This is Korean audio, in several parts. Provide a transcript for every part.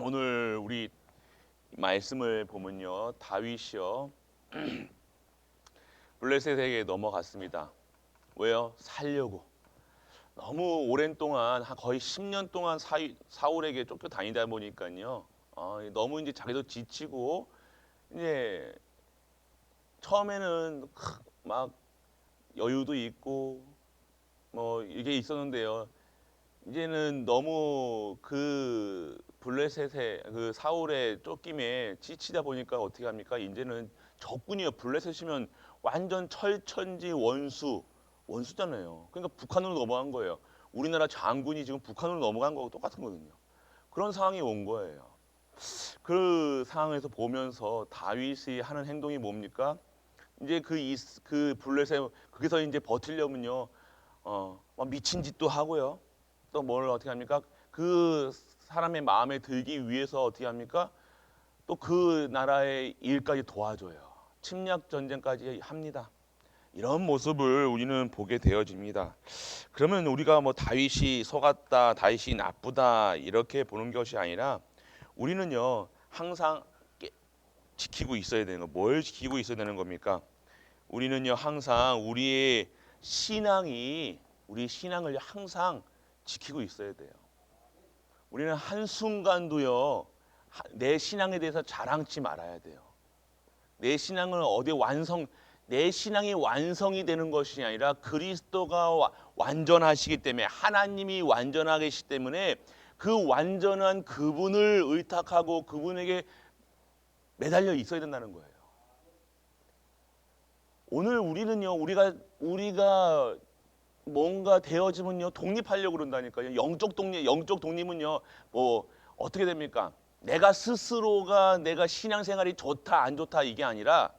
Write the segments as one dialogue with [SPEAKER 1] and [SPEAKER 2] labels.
[SPEAKER 1] 오늘 우리 말씀을 보면요 다윗이요 블레셋에게 넘어갔습니다. 왜요? 살려고. 너무 오랜 동안 한 거의 10년 동안 사, 사울에게 쫓겨 다니다 보니까요. 어, 너무 이제 자기도 지치고 이제 처음에는 크, 막 여유도 있고 뭐 이게 있었는데요. 이제는 너무 그 블레셋의 그 사울의 쫓김에 지치다 보니까 어떻게 합니까? 이제는 적군이요. 블레셋이면 완전 철천지 원수 원수잖아요. 그러니까 북한으로 넘어간 거예요. 우리나라 장군이 지금 북한으로 넘어간 거하고 똑같은 거거든요. 그런 상황이 온 거예요. 그 상황에서 보면서 다윗이 하는 행동이 뭡니까? 이제 그, 이, 그 블레셋 거기서 이제 버틸려면요, 어, 막 미친 짓도 하고요. 또 뭘 어떻게 합니까? 그 사람의 마음에 들기 위해서 어떻게 합니까? 또 그 나라의 일까지 도와줘요. 침략 전쟁까지 합니다. 이런 모습을 우리는 보게 되어집니다. 그러면 우리가 뭐 다윗이 속았다, 다윗이 나쁘다 이렇게 보는 것이 아니라 우리는요 항상 깨- 지키고 있어야 되는 거. 뭘 지키고 있어야 되는 겁니까? 우리는요 항상 우리의 신앙이 우리 신앙을 항상 지키고 있어야 돼요. 우리는 한 순간도요 하- 내 신앙에 대해서 자랑치 말아야 돼요. 내 신앙을 어디 완성 내 신앙이 완성이 되는 것이 아니라 그리스도가 와- 완전하시기 때문에 하나님이 완전하시기 때문에 그 완전한 그분을 의탁하고 그분에게 매달려 있어야 된다는 거예요. 오늘 우리는요, 우리가 우리가 뭔가 되어지면요, 독립하려고 그런다니까요. 영적 독립, 영적 독립은요, 뭐 어떻게 됩니까? 내가 스스로가 내가 신앙생활이 좋다 안 좋다 이게 아니라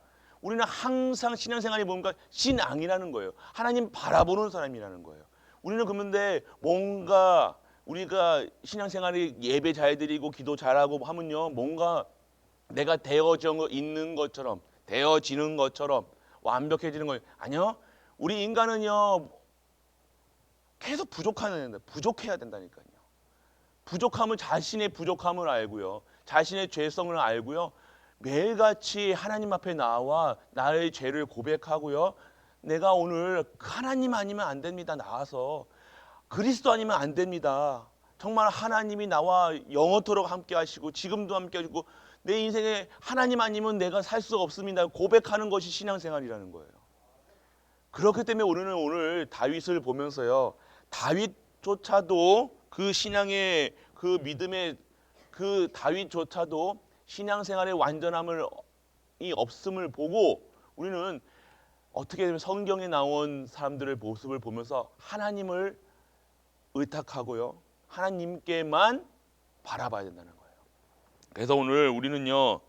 [SPEAKER 1] 우리는 항상 신앙생활이 뭔가 신앙이라는 거예요. 하나님 바라보는 사람이라는 거예요. 우리는 그런데 뭔가 우리가 신앙생활이 예배 잘 드리고 기도 잘하고 하면요, 뭔가 내가 되어져 있는 것처럼 되어지는 것처럼 완벽해지는 거예요. 아니요. 우리 인간은요 계속 부족하는 부족해야 된다니까요. 부족함을 자신의 부족함을 알고요. 자신의 죄성을 알고요. 매일같이 하나님 앞에 나와 나의 죄를 고백하고요. 내가 오늘 하나님 아니면 안 됩니다. 나와서 그리스도 아니면 안 됩니다. 정말 하나님이 나와 영원토록 함께 하시고 지금도 함께 하시고 내 인생에 하나님 아니면 내가 살수 없습니다. 고백하는 것이 신앙생활이라는 거예요. 그렇기 때문에 우리는 오늘 다윗을 보면서요. 다윗조차도 그 신앙의 그 믿음의 그 다윗조차도 신앙생활의 완전함을 이 없음을 보고 우리는 어떻게 되면 성경에 나온 사람들의 모습을 보면서 하나님을 의탁하고요. 하나님께만 바라봐야 된다는 거예요. 그래서 오늘 우리는요.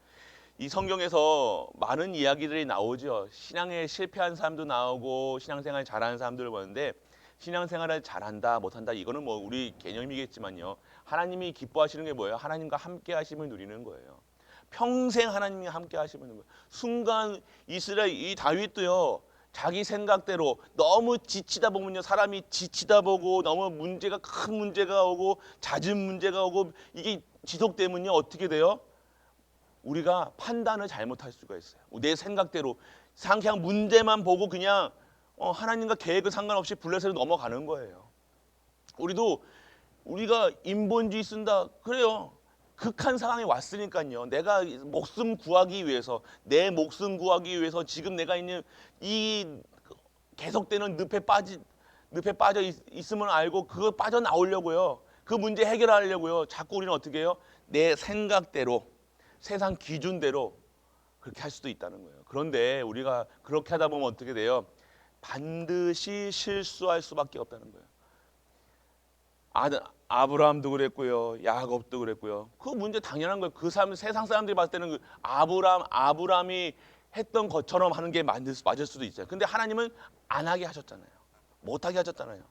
[SPEAKER 1] 이 성경에서 많은 이야기들이 나오죠. 신앙에 실패한 사람도 나오고 신앙생활 잘하는 사람들을 보는데 신앙생활을 잘한다 못한다 이거는 뭐 우리 개념이겠지만요. 하나님이 기뻐하시는 게 뭐예요? 하나님과 함께 하심을 누리는 거예요. 평생 하나님이 함께 하시면. 순간 이스라엘 이 다윗도요. 자기 생각대로 너무 지치다 보면요 사람이 지치다 보고 너무 문제가 큰 문제가 오고 잦은 문제가 오고 이게 지속되면요 어떻게 돼요? 우리가 판단을 잘못할 수가 있어요. 내 생각대로 상- 그냥 문제만 보고 그냥 어, 하나님과 계획을 상관없이 블레셋으로 넘어가는 거예요. 우리도 우리가 인본주의 쓴다 그래요. 극한 상황에 왔으니까요. 내가 목숨 구하기 위해서 내 목숨 구하기 위해서 지금 내가 있는 이 계속되는 늪에 빠지 늪에 빠져 있, 있음을 알고 그거 빠져 나오려고요. 그 문제 해결하려고요. 자꾸 우리는 어떻게 해요? 내 생각대로 세상 기준대로 그렇게 할 수도 있다는 거예요. 그런데 우리가 그렇게 하다 보면 어떻게 돼요? 반드시 실수할 수밖에 없다는 거예요. 아들 아브라함도 그랬고요, 야곱도 그랬고요. 그 문제 당연한 거예요. 그 사람 세상 사람들이 봤을 때는 그 아브람 아브람이 했던 것처럼 하는 게 맞을, 수- 맞을 수도 있어요. 근데 하나님은 안 하게 하셨잖아요. 못 하게 하셨잖아요.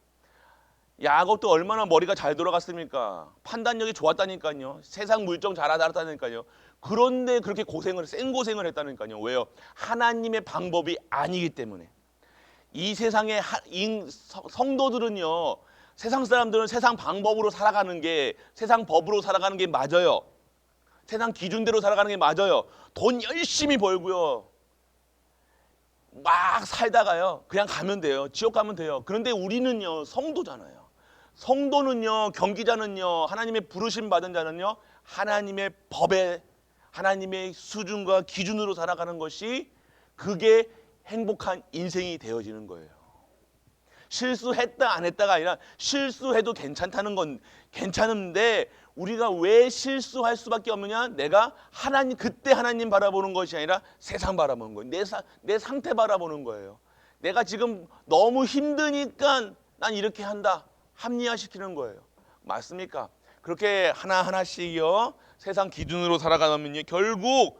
[SPEAKER 1] 야곱도 얼마나 머리가 잘 돌아갔습니까? 판단력이 좋았다니까요. 세상 물정 잘 알았다니까요. 그런데 그렇게 고생을 생 고생을 했다니까요. 왜요? 하나님의 방법이 아니기 때문에. 이 세상의 성도들은요. 세상 사람들은 세상 방법으로 살아가는 게 세상 법으로 살아가는 게 맞아요. 세상 기준대로 살아가는 게 맞아요. 돈 열심히 벌고요. 막 살다가요. 그냥 가면 돼요. 지옥 가면 돼요. 그런데 우리는요. 성도잖아요. 성도는요. 경기자는요. 하나님의 부르심 받은 자는요. 하나님의 법에 하나님의 수준과 기준으로 살아가는 것이 그게 행복한 인생이 되어지는 거예요. 실수했다 안 했다가 아니라 실수해도 괜찮다는 건 괜찮은데 우리가 왜 실수할 수밖에 없느냐? 내가 하나님 그때 하나님 바라보는 것이 아니라 세상 바라보는 거예요. 내, 사, 내 상태 바라보는 거예요. 내가 지금 너무 힘드니까 난 이렇게 한다. 합리화시키는 거예요. 맞습니까? 그렇게 하나 하나씩요 세상 기준으로 살아가면요 결국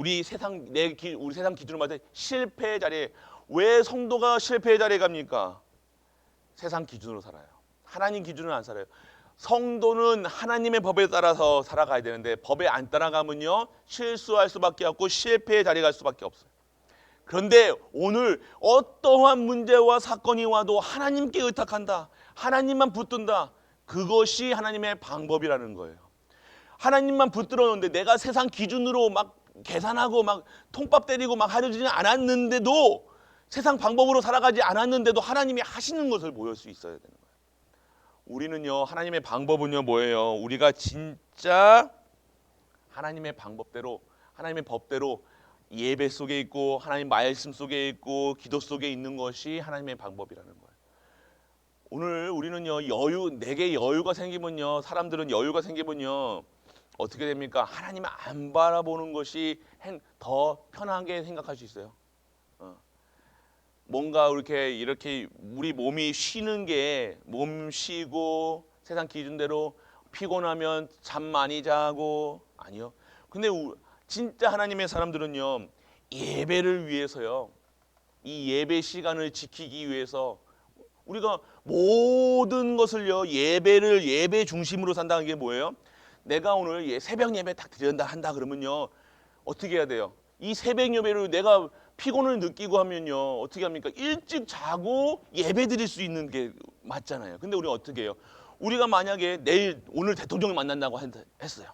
[SPEAKER 1] 우리 세상 내 기, 우리 세상 기준으로 때 실패의 자리에 왜 성도가 실패의 자리에 갑니까? 세상 기준으로 살아요. 하나님 기준으로 안 살아요. 성도는 하나님의 법에 따라서 살아가야 되는데 법에 안 따라가면요 실수할 수밖에 없고 실패의 자리에 갈 수밖에 없어요. 그런데 오늘 어떠한 문제와 사건이 와도 하나님께 의탁한다. 하나님만 붙든다. 그것이 하나님의 방법이라는 거예요. 하나님만 붙들었는데 내가 세상 기준으로 막 계산하고 막 통밥 때리고 막 하려지는 않았는데도 세상 방법으로 살아가지 않았는데도 하나님이 하시는 것을 보일 수 있어야 되는 거예요. 우리는요 하나님의 방법은요 뭐예요? 우리가 진짜 하나님의 방법대로 하나님의 법대로 예배 속에 있고 하나님 말씀 속에 있고 기도 속에 있는 것이 하나님의 방법이라는 거예요. 오늘 우리는요 여유 내게 여유가 생기면요 사람들은 여유가 생기면요 어떻게 됩니까? 하나님을 안 바라보는 것이 행- 더 편하게 생각할 수 있어요. 어. 뭔가 이렇게 이렇게 우리 몸이 쉬는 게 몸 쉬고 세상 기준대로 피곤하면 잠 많이 자고 아니요. 근데 우- 진짜 하나님의 사람들은요 예배를 위해서요 이 예배 시간을 지키기 위해서 우리가 모든 것을요 예배를 예배 중심으로 산다는 게 뭐예요? 내가 오늘 예, 새벽 예배 딱 드린다 한다 그러면요 어떻게 해야 돼요? 이 새벽 예배를 내가 피곤을 느끼고 하면요 어떻게 합니까? 일찍 자고 예배 드릴 수 있는 게 맞잖아요. 근데 우리 어떻게 해요? 우리가 만약에 내일 오늘 대통령을 만난다고 했- 했어요.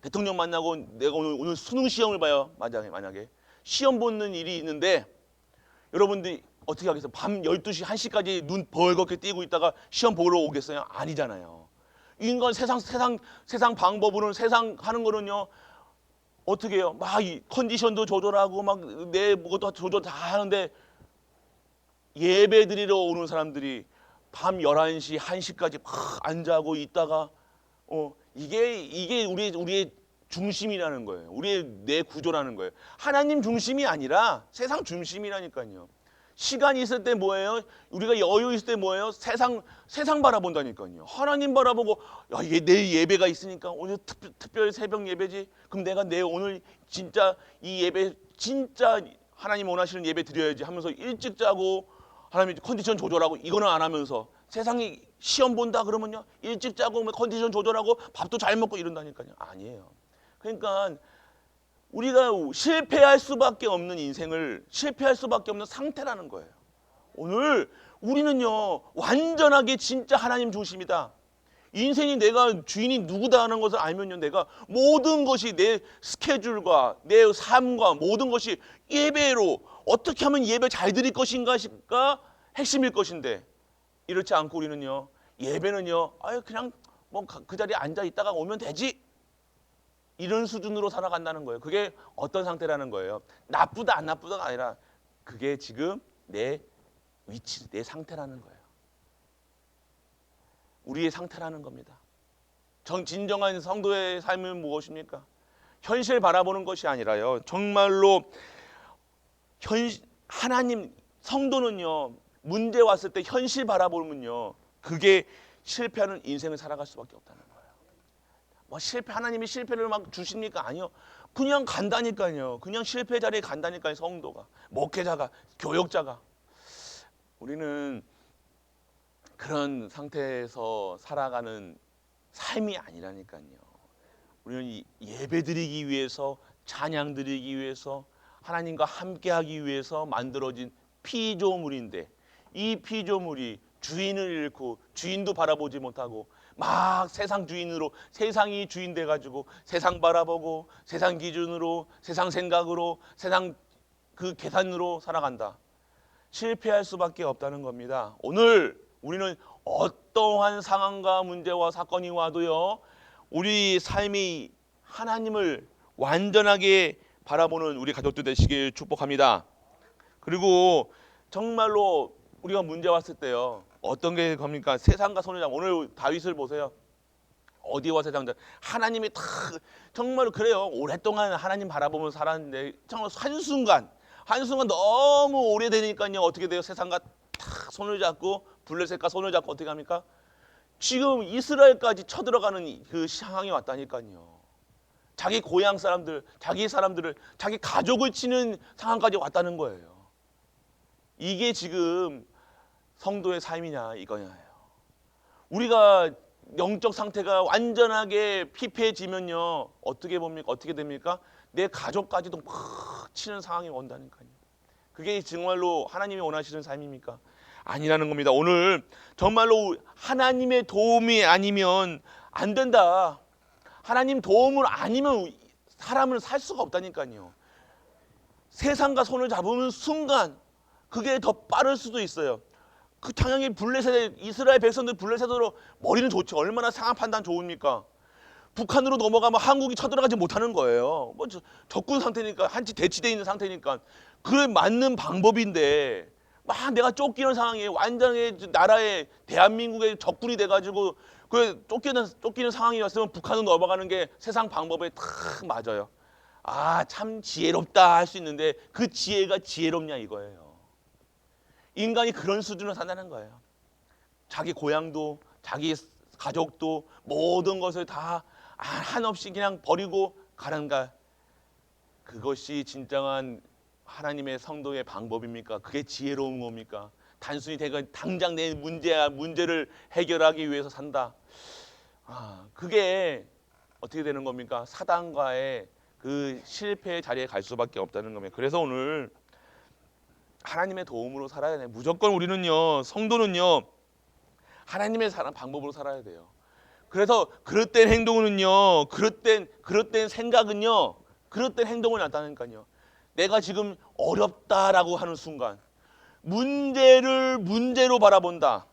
[SPEAKER 1] 대통령 만나고 내가 오늘 오늘 수능 시험을 봐요. 만약에 만약에 시험 보는 일이 있는데 여러분들이 어떻게 하겠어요? 밤 12시 1시까지 눈 벌겋게 띄고 있다가 시험 보러 오겠어요? 아니잖아요. 인간 세상 세상 세상 방법으로는 세상 하는 거는요. 어떻게 해요? 막이 컨디션도 조절하고 막 내 것도 조절 다 하는데 예배 드리러 오는 사람들이 밤 11시, 1시까지 막안 자고 있다가 어 이게 이게 우리 우리의 중심이라는 거예요. 우리의 내 구조라는 거예요. 하나님 중심이 아니라 세상 중심이라니까요. 시간이 있을 때 뭐예요? 우리가 여유 있을 때 뭐예요? 세상 세상 바라본다니까요. 하나님 바라보고 야, 얘 내일 예배가 있으니까 오늘 특, 특별 새벽 예배지. 그럼 내가 내 오늘 진짜 이 예배 진짜 하나님 원하시는 예배 드려야지 하면서 일찍 자고 하나님 컨디션 조절하고 이거는 안 하면서 세상이 시험 본다 그러면요 일찍 자고 뭐 컨디션 조절하고 밥도 잘 먹고 이런다니까요 아니에요. 그러니까 우리가 실패할 수밖에 없는 인생을 실패할 수밖에 없는 상태라는 거예요. 오늘 우리는요 완전하게 진짜 하나님 중심이다. 인생이 내가 주인이 누구다 하는 것을 알면요 내가 모든 것이 내 스케줄과 내 삶과 모든 것이 예배로 어떻게 하면 예배 잘 드릴 것인가가 핵심일 것인데 이렇지 않고 우리는요 예배는요 아유 그냥 뭐 그 자리에 앉아 있다가 오면 되지 이런 수준으로 살아간다는 거예요. 그게 어떤 상태라는 거예요. 나쁘다 안 나쁘다가 아니라 그게 지금 내 위치, 내 상태라는 거예요. 우리의 상태라는 겁니다. 정 진정한 성도의 삶은 무엇입니까? 현실 바라보는 것이 아니라요. 정말로 현 하나님 성도는요. 문제 왔을 때 현실 바라보면요. 그게 실패하는 인생을 살아갈 수밖에 없다는. 뭐 실패 하나님이 실패를 막 주십니까? 아니요. 그냥 간다니까요. 그냥 실패 자리에 간다니까요. 성도가 목회자가 교역자가 우리는 그런 상태에서 살아가는 삶이 아니라니까요. 우리는 이 예배 드리기 위해서 찬양 드리기 위해서 하나님과 함께하기 위해서 만들어진 피조물인데 이 피조물이 주인을 잃고 주인도 바라보지 못하고 막 세상 주인으로 세상이 주인 돼 가지고 세상 바라보고 세상 기준으로 세상 생각으로 세상 그 계산으로 살아간다. 실패할 수밖에 없다는 겁니다. 오늘 우리는 어떠한 상황과 문제와 사건이 와도요. 우리 삶이 하나님을 완전하게 바라보는 우리 가족들 되시길 축복합니다. 그리고 정말로 우리가 문제 왔을 때요. 어떤 게 겁니까? 세상과 잡. 오늘 다윗을 보세요. 어디와 세상 잡. 하나님이 다 정말로 그래요. 오랫동안 하나님 바라보면서 살았는데 정말 한 순간 한 순간 너무 오래되니까요. 어떻게 돼요? 세상과 탁 손을 잡고 블레셋과 손을 잡고 어떻게 합니까? 지금 이스라엘까지 쳐들어가는 이- 그 상황이 왔다니까요. 자기 고향 사람들, 자기 사람들을, 자기 가족을 치는 상황까지 왔다는 거예요. 이게 지금 성도의 삶이냐 이거냐예요. 우리가 영적 상태가 완전하게 피폐해지면요 어떻게 봅니까? 어떻게 됩니까? 내 가족까지도 막 치는 상황이 온다니까요. 그게 정말로 하나님이 원하시는 삶입니까? 아니라는 겁니다. 오늘 정말로 하나님의 도움이 아니면 안 된다. 하나님 도움을 아니면 사람을 살 수가 없다니까요. 세상과 손을 잡으는 순간 그게 더 빠를 수도 있어요. 그 당연히 블레셋 이스라엘 백성들 블레셋으로 머리는 좋죠. 얼마나 상황 판단 좋습니까? 북한으로 넘어가면 한국이 쳐들어가지 못하는 거예요. 뭐 저- 적군 상태니까 한치 대치돼 있는 상태니까 그게 맞는 방법인데 막 내가 쫓기는 상황에 완전히 나라의 대한민국의 적군이 돼가지고 그 쫓기는 쫓기는 상황이었으면 북한으로 넘어가는 게 세상 방법에 탁 맞아요. 아 참 지혜롭다 할 수 있는데 그 지혜가 지혜롭냐 이거예요. 인간이 그런 수준으로 산다는 거예요. 자기 고향도 자기 가족도 모든 것을 다 한없이 그냥 버리고 가는가 그것이 진정한 하나님의 성도의 방법입니까? 그게 지혜로운 겁니까? 단순히 내가 당장 내 문제야 문제를 해결하기 위해서 산다. 아, 그게 어떻게 되는 겁니까? 사단과의 그 실패의 자리에 갈 수밖에 없다는 겁니다. 그래서 오늘 하나님의 도움으로 살아야 돼. 무조건 우리는요, 성도는요, 하나님의 사람 방법으로 살아야 돼요. 그래서 그릇된 행동은요, 그릇된 그릇된 생각은요, 그릇된 행동을 나타내니까요. 내가 지금 어렵다라고 하는 순간 문제를 문제로 바라본다.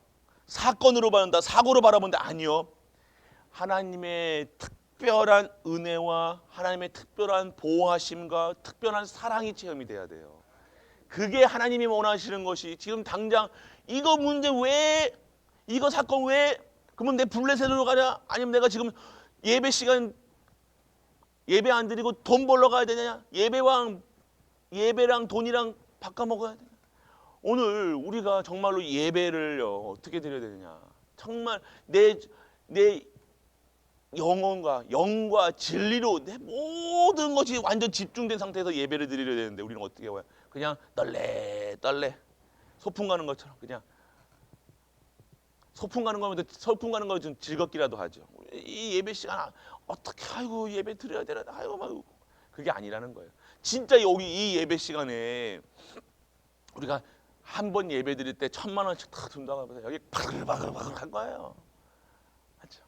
[SPEAKER 1] 사건으로 바라본다. 사고로 바라본다. 아니요. 하나님의 특별한 은혜와 하나님의 특별한 보호하심과 특별한 사랑이 체험이 돼야 돼요. 그게 하나님이 원하시는 것이 지금 당장 이거 문제 왜 이거 사건 왜 그러면 내 블레셋으로 가냐? 아니면 내가 지금 예배 시간 예배 안 드리고 돈 벌러 가야 되냐? 예배왕 예배랑 돈이랑 바꿔 먹어야 되냐? 오늘 우리가 정말로 예배를요 어떻게 드려야 되느냐? 정말 내 내 영혼과 영과 진리로 내 모든 것이 완전 집중된 상태에서 예배를 드리려 되는데 우리는 어떻게 해요? 그냥 떨래 떨래 소풍 가는 것처럼 그냥 소풍 가는 거면 소풍 가는 거좀 즐겁기라도 하죠. 이 예배 시간 아, 어떻게 아이고 예배 드려야 되나 아이고 막 그게 아니라는 거예요. 진짜 여기 이 예배 시간에 우리가 한 번 예배 드릴 때 천만 원씩 탁 든다고 하면서 여기 바글바글바글 한 거예요. 맞죠?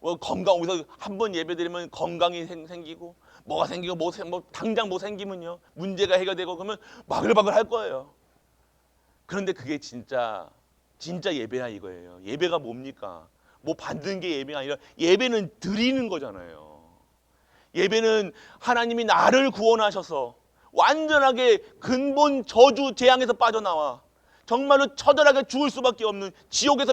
[SPEAKER 1] 뭐 건강 여기서 한번 예배 드리면 건강이 생, 생기고 뭐가 생기고 뭐, 생- 뭐 당장 뭐 생기면요 문제가 해결되고 그러면 바글바글 할 거예요. 그런데 그게 진짜 진짜 예배야 이거예요. 예배가 뭡니까? 뭐 받는 게 예배가 아니라 예배는 드리는 거잖아요. 예배는 하나님이 나를 구원하셔서 완전하게 근본 저주 재앙에서 빠져나와 정말로 처절하게 죽을 수밖에 없는 지옥에서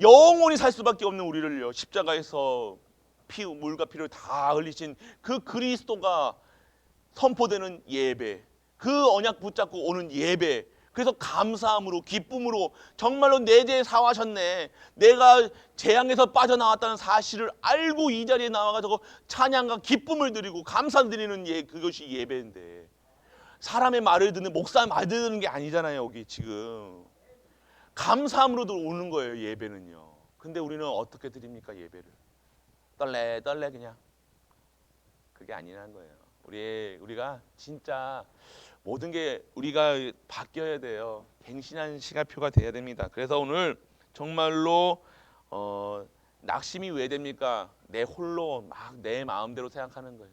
[SPEAKER 1] 영원히 살 수밖에 없는 우리를요 십자가에서 피 물과 피를 다 흘리신 그 그리스도가 선포되는 예배 그 언약 붙잡고 오는 예배. 그래서 감사함으로 기쁨으로 정말로 내 죄 사하셨네. 내가 재앙에서 빠져나왔다는 사실을 알고 이 자리에 나와가지고 찬양과 기쁨을 드리고 감사드리는 예 그것이 예배인데. 사람의 말을 듣는 목사 말 듣는 게 아니잖아요 여기 지금. 감사함으로도 오는 거예요 예배는요. 근데 우리는 어떻게 드립니까 예배를 떨래 떨래 그냥 그게 아니라는 거예요 우리 우리가 진짜 모든 게 우리가 바뀌어야 돼요 갱신한 시간표가 돼야 됩니다 그래서 오늘 정말로 어, 낙심이 왜 됩니까? 내 홀로 막 내 마음대로 생각하는 거예요.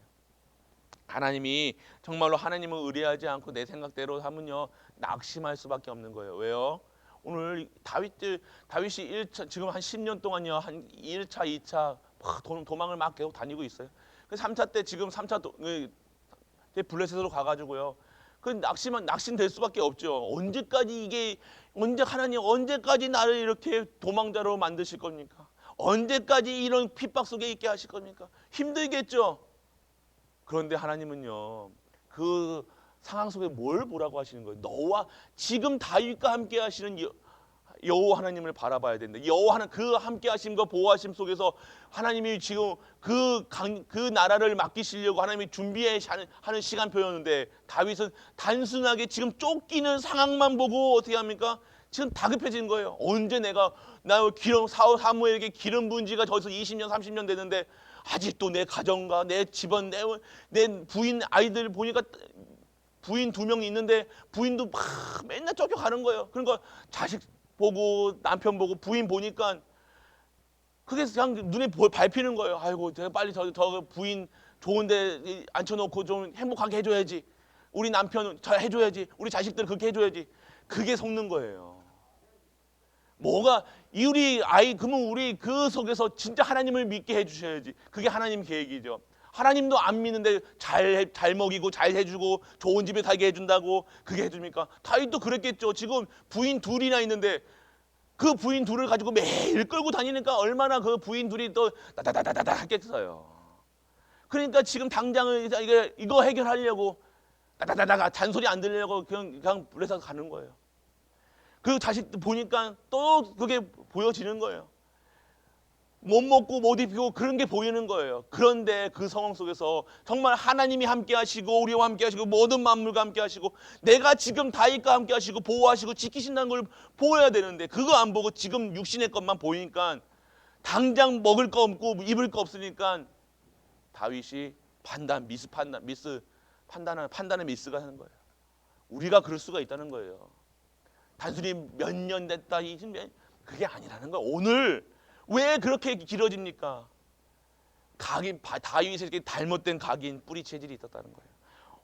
[SPEAKER 1] 하나님이 정말로 하나님을 의뢰하지 않고 내 생각대로 하면요 낙심할 수밖에 없는 거예요. 왜요? 오늘 다윗 다윗이 1차 지금 한 10년 동안요 한 1차, 2차 막 도- 도망을 막 계속 다니고 있어요. 그 3차 때 지금 3차 도, 그, 블레셋으로 가가지고요. 그 낙심은 낙심 될 수밖에 없죠. 언제까지 이게 언제 하나님 언제까지 나를 이렇게 도망자로 만드실 겁니까? 언제까지 이런 핍박 속에 있게 하실 겁니까? 힘들겠죠. 그런데 하나님은요 그 상황 속에 뭘 보라고 하시는 거예요? 너와 지금 다윗과 함께 하시는 여- 여호와 하나님을 바라봐야 된다. 여호와 하나 그 함께 하심과 보호하심 속에서 하나님이 지금 그, 강, 그 나라를 맡기시려고 하나님이 준비해 하는, 하는 시간표였는데 다윗은 단순하게 지금 쫓기는 상황만 보고 어떻게 합니까? 지금 다급해진 거예요. 언제 내가 나 기름 사 사무에게 기름 분지가 저기서 20년 30년 됐는데 아직도 내 가정과 내 집안 내, 내 부인 아이들 보니까 부인 두명 있는데 부인도 막 맨날 쫓겨가는 거예요. 그러니까 자식 보고 남편 보고 부인 보니까 그게 그냥 눈에 보- 밟히는 거예요. 아이고 제가 빨리 저, 저 부인 좋은데 앉혀놓고 좀 행복하게 해줘야지. 우리 남편 잘 해줘야지. 우리 자식들 그렇게 해줘야지. 그게 속는 거예요. 뭐가 이 우리 아이 그러면 우리 그 속에서 진짜 하나님을 믿게 해주셔야지. 그게 하나님 계획이죠. 하나님도 안 믿는데 잘, 잘 먹이고 잘 해주고 좋은 집에 살게 해준다고 그게 해줍니까? 다윗도 그랬겠죠. 지금 부인 둘이나 있는데 그 부인 둘을 가지고 매일 끌고 다니니까 얼마나 그 부인 둘이 또 따다다다다다 했겠어요. 그러니까 지금 당장은 이거, 이거 해결하려고 따다다다가 잔소리 안 들으려고 그냥 그냥 불에서 가는 거예요. 그 자식 보니까 또 그게 보여지는 거예요. 못 먹고 못 입히고 그런 게 보이는 거예요. 그런데 그 상황 속에서 정말 하나님이 함께 하시고 우리와 함께 하시고 모든 만물과 함께 하시고 내가 지금 다윗과 함께 하시고 보호하시고 지키신다는 걸 보여야 되는데 그거 안 보고 지금 육신의 것만 보이니까 당장 먹을 거 없고 입을 거 없으니까 다윗이 판단 미스 판단 미스 판단을 판단의 미스가 하는 거예요. 우리가 그럴 수가 있다는 거예요. 단순히 몇 년 됐다 년 그게 아니라는 거예요. 오늘 왜 그렇게 길어집니까? 각인 이렇게 잘못된 각인 뿌리 체질이 있었다는 거예요.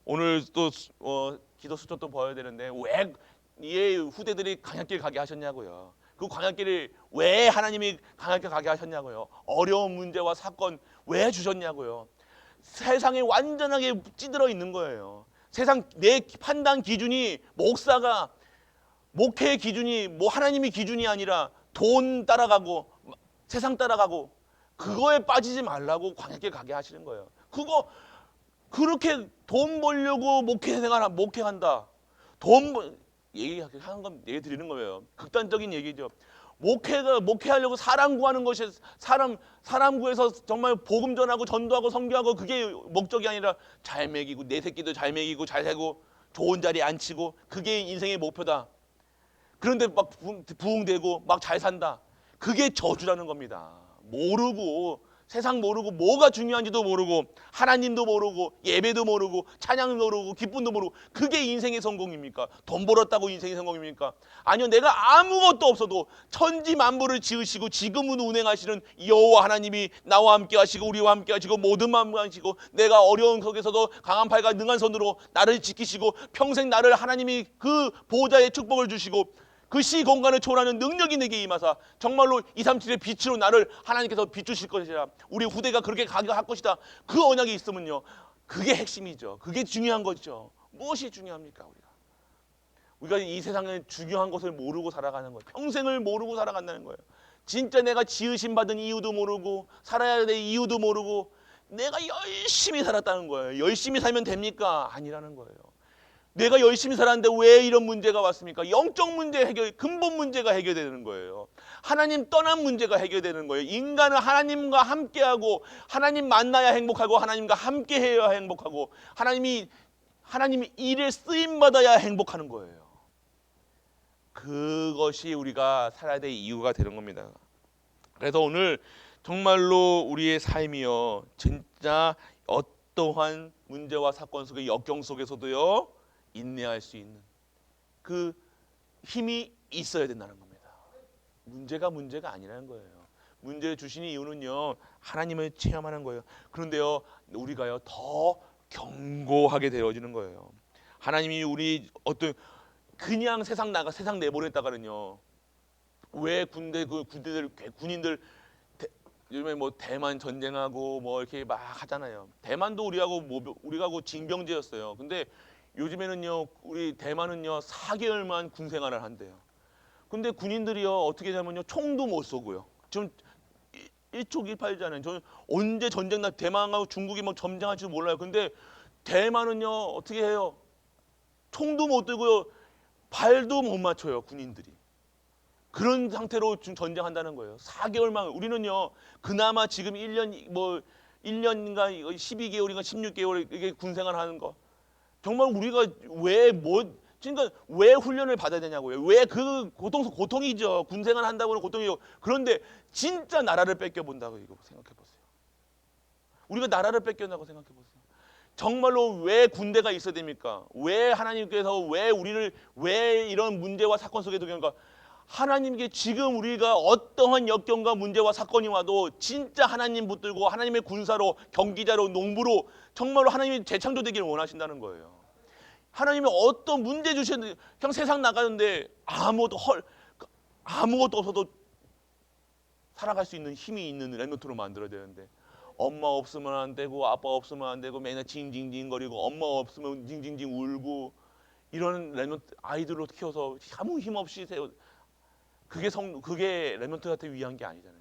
[SPEAKER 1] 오늘 또 수- 어, 기도 수첩 또 봐야 되는데 왜이 후대들이 광야길 가게 하셨냐고요. 그 광야길을 왜 하나님이 광야길 가게 하셨냐고요. 어려운 문제와 사건 왜 주셨냐고요. 세상에 완전하게 찌들어 있는 거예요. 세상 내 판단 기준이 목사가 목회의 기준이 뭐 하나님의 기준이 아니라 돈 따라가고 세상 따라가고 그거에 빠지지 말라고 광야길 가게 하시는 거예요. 그거 그렇게 돈 벌려고 목회 생활 목회한다. 돈 벌- 얘기하는 건 얘기 드리는 거예요. 극단적인 얘기죠. 목회가 목회하려고 사람 구하는 것이 사람 사람 구해서 정말 복음 전하고 전도하고 선교하고 그게 목적이 아니라 잘 먹이고 내 새끼도 잘 먹이고 잘 살고 좋은 자리에 앉히고 그게 인생의 목표다. 그런데 막 부흥- 부흥되고 막 잘 산다. 그게 저주라는 겁니다. 모르고 세상 모르고 뭐가 중요한지도 모르고 하나님도 모르고 예배도 모르고 찬양도 모르고 기쁨도 모르고 그게 인생의 성공입니까? 돈 벌었다고 인생의 성공입니까? 아니요 내가 아무것도 없어도 천지 만물을 지으시고 지금은 운행하시는 여호와 하나님이 나와 함께 하시고 우리와 함께 하시고 모든 만물 하시고 내가 어려운 속에서도 강한 팔과 능한 손으로 나를 지키시고 평생 나를 하나님이 그 보호자의 축복을 주시고 그 시 공간을 초월하는 능력이 내게 임하사 정말로 2, 3, 7의 빛으로 나를 하나님께서 비추실 것이라. 우리 후대가 그렇게 가게 할 것이다. 그 언약이 있으면요. 그게 핵심이죠. 그게 중요한 거죠. 무엇이 중요합니까 우리가? 우리가 이 세상에 중요한 것을 모르고 살아가는 거예요. 평생을 모르고 살아간다는 거예요. 진짜 내가 지으심 받은 이유도 모르고 살아야 될 이유도 모르고 내가 열심히 살았다는 거예요. 열심히 살면 됩니까? 아니라는 거예요 내가 열심히 살았는데 왜 이런 문제가 왔습니까? 영적 문제 해결, 근본 문제가 해결되는 거예요. 하나님 떠난 문제가 해결되는 거예요. 인간은 하나님과 함께하고 하나님 만나야 행복하고 하나님과 함께해야 행복하고 하나님이 하나님이 일에 쓰임 받아야 행복하는 거예요. 그것이 우리가 살아야 될 이유가 되는 겁니다. 그래서 오늘 정말로 우리의 삶이요 진짜 어떠한 문제와 사건 속의 역경 속에서도요 인내할 수 있는 그 힘이 있어야 된다는 겁니다. 문제가 문제가 아니라는 거예요. 문제를 주시는 이유는요 하나님을 체험하는 거예요. 그런데요 우리가요 더 경고하게 되어지는 거예요. 하나님이 우리 어떤 그냥 세상 나가 세상 내보냈다가는요 왜 군대 그 군대들 군인들 대, 요즘에 뭐 대만 전쟁하고 뭐 이렇게 막 하잖아요. 대만도 우리하고 뭐 우리하고 징병제였어요. 근데 요즘에는요 우리 대만은요 4개월만 군 생활을 한대요. 근데 군인들이요 어떻게 하냐면요 총도 못 쏘고요. 지금 일- 일촉일팔잖아요. 저는 언제 전쟁 나 대만하고 중국이 막 점쟁할지도 몰라요. 근데 대만은요 어떻게 해요? 총도 못 들고요 발도 못 맞춰요 군인들이. 그런 상태로 지금 전쟁한다는 거예요. 4개월만 우리는요 그나마 지금 1년 뭐 1년인가 12개월인가 16개월 이게 군 생활하는 거 정말 우리가 왜 뭐 그러니까 왜 훈련을 받아야 되냐고요. 왜 그 고통 고통이죠. 군 생활 한다고는 고통이요. 그런데 진짜 나라를 뺏겨 본다고 이거 생각해 보세요. 우리가 나라를 뺏겨나고 생각해 보세요. 정말로 왜 군대가 있어야 됩니까? 왜 하나님께서 왜 우리를 왜 이런 문제와 사건 속에 하는가? 하나님께 지금 우리가 어떠한 역경과 문제와 사건이 와도 진짜 하나님 붙들고 하나님의 군사로 경기자로 농부로 정말로 하나님이 재창조되기를 원하신다는 거예요. 하나님이 어떤 문제 주셨는데 그냥 세상 나가는데 아무것도 헐 아무것도 없어도 살아갈 수 있는 힘이 있는 랩노트로 만들어야 되는데 엄마 없으면 안 되고 아빠 없으면 안 되고 맨날 징징징거리고 엄마 없으면 징징징 울고 이런 랩노트 아이들로 키워서 아무 힘 없이 세워 그게 성 그게 랩노트한테 위한 게 아니잖아요.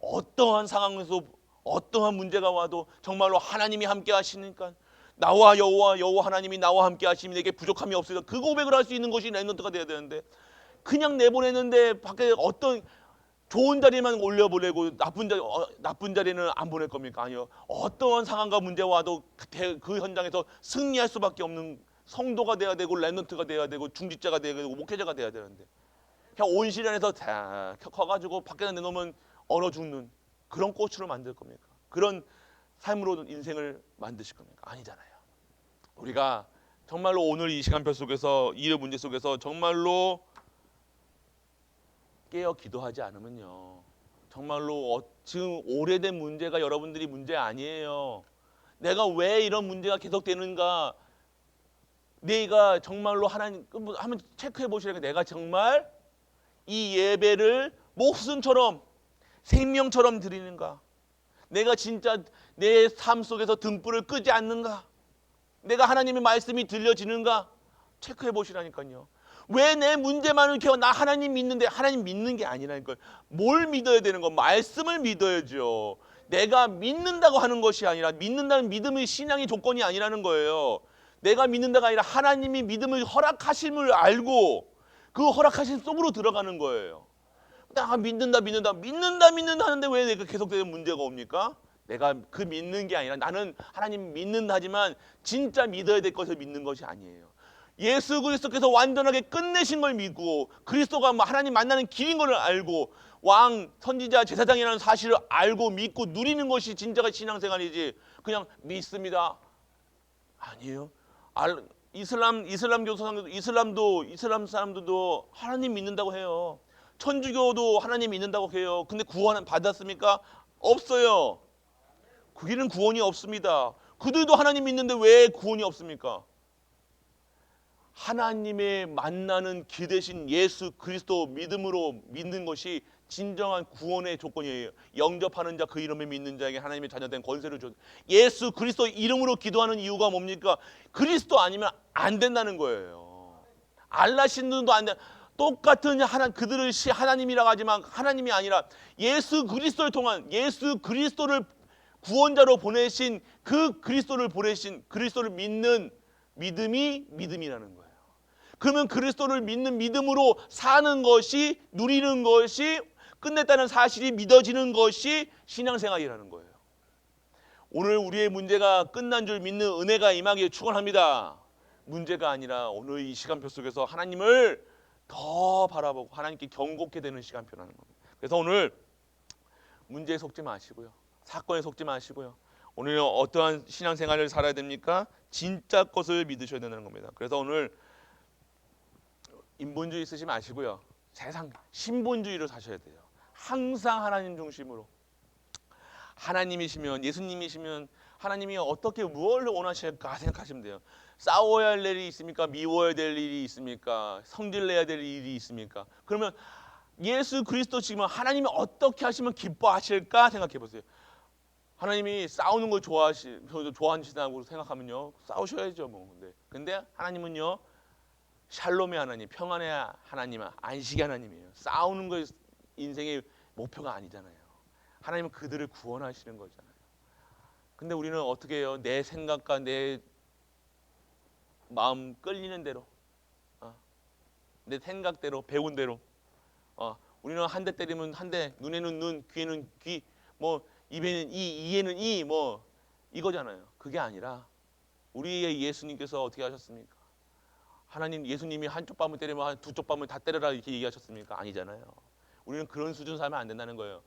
[SPEAKER 1] 어떠한 상황에서 어떠한 문제가 와도 정말로 하나님이 함께 하시니까 나와 여호와 여호와 하나님이 나와 함께 하시면 내게 부족함이 없으리라 그 고백을 할 수 있는 것이 랩노트가 돼야 되는데 그냥 내보내는데 밖에 어떤 좋은 자리만 올려보내고 나쁜 자 어, 나쁜 자리는 안 보낼 겁니까? 아니요. 어떠한 상황과 문제 와도 그, 대- 그 현장에서 승리할 수밖에 없는 성도가 돼야 되고 랩넌트가 돼야 되고 중직자가 돼야 되고 목회자가 돼야 되는데 그냥 온실 안에서 다 커가지고 밖에 내놓으면 얼어 죽는 그런 꽃으로 만들 겁니까? 그런 삶으로 인생을 만드실 겁니까? 아니잖아요. 우리가 정말로 오늘 이 시간표 속에서 이 문제 속에서 정말로 깨어 기도하지 않으면요. 정말로 어, 지금 오래된 문제가 여러분들이 문제 아니에요. 내가 왜 이런 문제가 계속되는가? 내가 정말로 하나님 한번 체크해 보시라니까 내가 정말 이 예배를 목숨처럼 생명처럼 드리는가? 내가 진짜 내 삶 속에서 등불을 끄지 않는가? 내가 하나님의 말씀이 들려지는가? 체크해 보시라니까요. 왜 내 문제만을 이렇게 나 하나님 믿는데 하나님 믿는 게 아니라니까요. 뭘 믿어야 되는 거? 말씀을 믿어야죠. 내가 믿는다고 하는 것이 아니라 믿는다는 믿음의 신앙의 조건이 아니라는 거예요. 내가 믿는다가 아니라 하나님이 믿음을 허락하심을 알고 그 허락하심 속으로 들어가는 거예요. 나 믿는다 믿는다 믿는다 믿는다 하는데 왜 내가 계속되는 문제가 옵니까? 내가 그 믿는 게 아니라 나는 하나님 믿는다 하지만 진짜 믿어야 될 것을 믿는 것이 아니에요. 예수 그리스도께서 완전하게 끝내신 걸 믿고 그리스도가 뭐 하나님 만나는 길인 걸 알고 왕 선지자 제사장이라는 사실을 알고 믿고 누리는 것이 진짜가 신앙생활이지 그냥 믿습니다 아니에요. 알, 이슬람 이슬람 교 사람도 이슬람도 이슬람 사람들도 하나님 믿는다고 해요. 천주교도 하나님 믿는다고 해요. 근데 구원 받았습니까? 없어요. 그기는 구원이 없습니다. 그들도 하나님 믿는데 왜 구원이 없습니까? 하나님의 만나는 길 대신 예수 그리스도 믿음으로 믿는 것이 진정한 구원의 조건이에요. 영접하는 자 그 이름에 믿는 자에게 하나님의 자녀된 권세를 줘. 예수 그리스도 이름으로 기도하는 이유가 뭡니까? 그리스도 아니면 안 된다는 거예요. 알라 신들도 안 돼. 똑같은 하나 그들을 시 하나님이라고 하지만 하나님이 아니라 예수 그리스도를 통한 예수 그리스도를 구원자로 보내신 그 그리스도를 보내신 그리스도를 믿는 믿음이 믿음이라는 거예요. 그러면 그리스도를 믿는 믿음으로 사는 것이 누리는 것이 끝냈다는 사실이 믿어지는 것이 신앙생활이라는 거예요. 오늘 우리의 문제가 끝난 줄 믿는 은혜가 임하기를 축원합니다. 문제가 아니라 오늘 이 시간표 속에서 하나님을 더 바라보고 하나님께 경고케 되는 시간표라는 겁니다. 그래서 오늘 문제에 속지 마시고요. 사건에 속지 마시고요. 오늘 어떠한 신앙생활을 살아야 됩니까? 진짜 것을 믿으셔야 되는 겁니다. 그래서 오늘 인본주의 쓰지 마시고요. 세상 신본주의로 사셔야 돼요. 항상 하나님 중심으로 하나님이시면 예수님이시면 하나님이 어떻게 무엇을 원하실까 생각하시면 돼요. 싸워야 할 일이 있습니까? 미워야 될 일이 있습니까? 성질내야 될 일이 있습니까? 그러면 예수 그리스도 지금 하나님이 어떻게 하시면 기뻐하실까 생각해 보세요. 하나님이 싸우는 걸 좋아하시 좋아하신다고 생각하면요 싸우셔야죠 뭐. 근데 근데 하나님은요 샬롬의 하나님, 평안의 하나님, 안식의 하나님이에요. 싸우는 거 인생의 목표가 아니잖아요. 하나님은 그들을 구원하시는 거잖아요. 근데 우리는 어떻게 해요? 내 생각과 내 마음 끌리는 대로, 어, 내 생각대로 배운 대로, 어, 우리는 한 대 때리면 한 대, 눈에는 눈, 귀에는 귀, 뭐 입에는 이, 이에는 이, 뭐 이거잖아요. 그게 아니라 우리의 예수님께서 어떻게 하셨습니까? 하나님 예수님이 한쪽 뺨을 때리면 한 두쪽 뺨을 다 때려라 이렇게 얘기하셨습니까? 아니잖아요. 우리는 그런 수준 살면 안 된다는 거예요.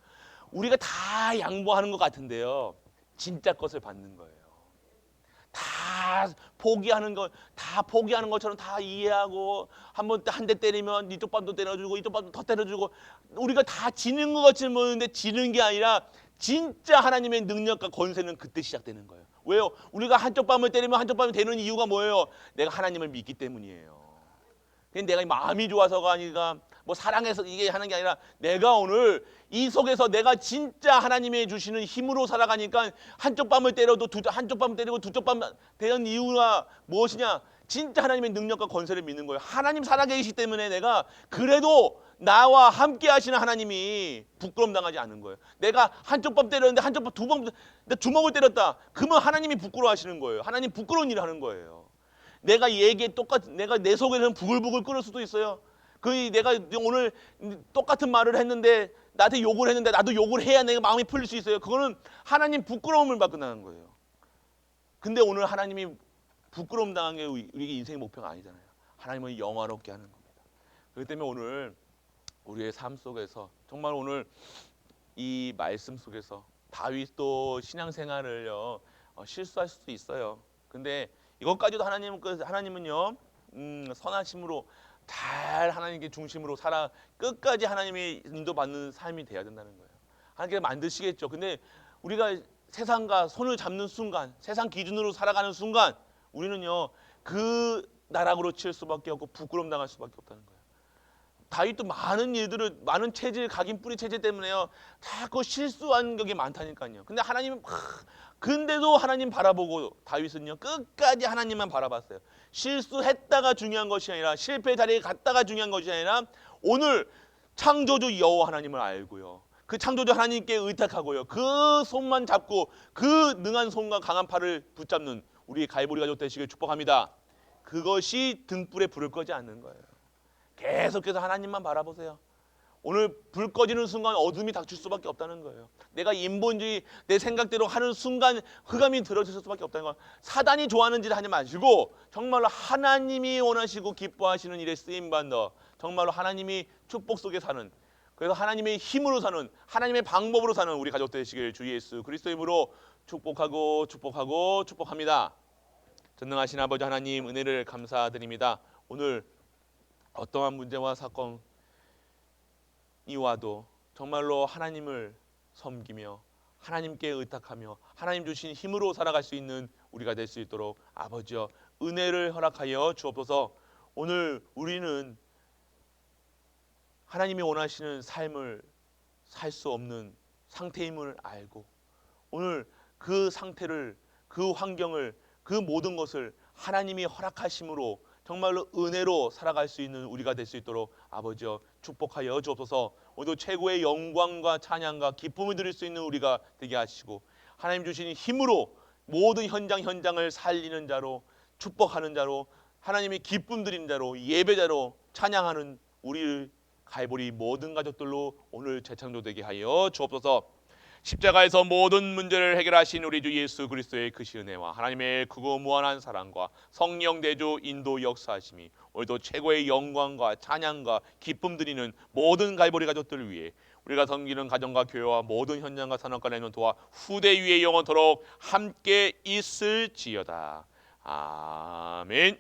[SPEAKER 1] 우리가 다 양보하는 것 같은데요. 진짜 것을 받는 거예요. 다 포기하는 것, 다 포기하는 것처럼 다 이해하고 한 번 한 대 때리면 이쪽 뺨도 때려주고 이쪽 뺨도 더 때려주고 우리가 다 지는 것 같이 보이는데 지는 게 아니라 진짜 하나님의 능력과 권세는 그때 시작되는 거예요. 왜요? 우리가 한쪽 뺨을 때리면 한쪽 뺨이 되는 이유가 뭐예요? 내가 하나님을 믿기 때문이에요. 그냥 내가 마음이 좋아서가 아니라 뭐 사랑해서 이게 하는 게 아니라 내가 오늘 이 속에서 내가 진짜 하나님이 주시는 힘으로 살아가니까 한쪽 뺨을 때려도 두 한쪽 뺨 때리고 두쪽 뺨 되는 이유가 무엇이냐? 진짜 하나님의 능력과 권세를 믿는 거예요. 하나님 살아계시기 때문에 내가 그래도 나와 함께 하시는 하나님이 부끄럼 당하지 않는 거예요. 내가 한쪽 뺨 때렸는데 한쪽 뺨두번 주먹을 때렸다. 그러면 하나님이 부끄러워하시는 거예요. 하나님 부끄러운 일을 하는 거예요. 내가 얘기에 똑같 내가 내 속에는 부글부글 끓을 수도 있어요. 그 내가 오늘 똑같은 말을 했는데 나한테 욕을 했는데 나도 욕을 해야 내가 마음이 풀릴 수 있어요. 그거는 하나님 부끄러움을 받고 나는 거예요. 근데 오늘 하나님이 부끄러움 당한 게 우리 인생의 목표가 아니잖아요. 하나님을 영화롭게 하는 겁니다. 그렇기 때문에 오늘 우리의 삶 속에서 정말 오늘 이 말씀 속에서 다윗도 신앙생활을요 어, 실수할 수도 있어요. 근데 이것까지도 하나님 그 하나님은요 음, 선하심으로 잘 하나님께 중심으로 살아 끝까지 하나님의 인도받는 삶이 돼야 된다는 거예요. 하나님께 만드시겠죠. 근데 우리가 세상과 손을 잡는 순간, 세상 기준으로 살아가는 순간 우리는요 그 나락으로 칠 수밖에 없고 부끄럼 당할 수밖에 없다는 거예요. 다윗도 많은 일들을 많은 체질 각인 뿌리 체질 때문에요 자꾸 실수한 격이 많다니까요. 근데 하나님은 막 근데도 하나님 바라보고 다윗은요 끝까지 하나님만 바라봤어요. 실수했다가 중요한 것이 아니라 실패 자리에 갔다가 중요한 것이 아니라 오늘 창조주 여호와 하나님을 알고요. 그 창조주 하나님께 의탁하고요. 그 손만 잡고 그 능한 손과 강한 팔을 붙잡는 우리 갈보리 가족 되시길 축복합니다. 그것이 등불에 불을 꺼지 않는 거예요. 계속해서 하나님만 바라보세요. 오늘 불 꺼지는 순간 어둠이 닥칠 수밖에 없다는 거예요. 내가 인본주의 내 생각대로 하는 순간 흑암이 들어질 수밖에 없다는 거예요. 사단이 좋아하는 짓 하지 마시고 정말로 하나님이 원하시고 기뻐하시는 일에 쓰임 받는 정말로 하나님이 축복 속에 사는 그래서 하나님의 힘으로 사는 하나님의 방법으로 사는 우리 가족 되시길 주 예수 그리스도 이름으로 축복하고 축복하고 축복합니다. 전능하신 아버지 하나님 은혜를 감사드립니다. 오늘 어떠한 문제와 사건 이 와도 정말로 하나님을 섬기며 하나님께 의탁하며 하나님 주신 힘으로 살아갈 수 있는 우리가 될 수 있도록 아버지여 은혜를 허락하여 주옵소서. 오늘 우리는 하나님이 원하시는 삶을 살 수 없는 상태임을 알고 오늘 그 상태를 그 환경을 그 모든 것을 하나님이 허락하심으로 정말로 은혜로 살아갈 수 있는 우리가 될 수 있도록 아버지여 축복하여 주옵소서. 오늘도 최고의 영광과 찬양과 기쁨을 드릴 수 있는 우리가 되게 하시고 하나님 주신 힘으로 모든 현장 현장을 살리는 자로 축복하는 자로 하나님의 기쁨 드리는 자로 예배자로 찬양하는 우리 갈보리 모든 가족들로 오늘 재창조되게 하여 주옵소서. 십자가에서 모든 문제를 해결하신 우리 주 예수 그리스도의 크신 은혜와 하나님의 크고 무한한 사랑과 성령 대조 인도 역사하심이 오늘도 최고의 영광과 찬양과 기쁨 드리는 모든 갈보리 가족들을 위해 우리가 섬기는 가정과 교회와 모든 현장과 산업과 내면 도와 후대 위에 영원토록 함께 있을지어다. 아멘.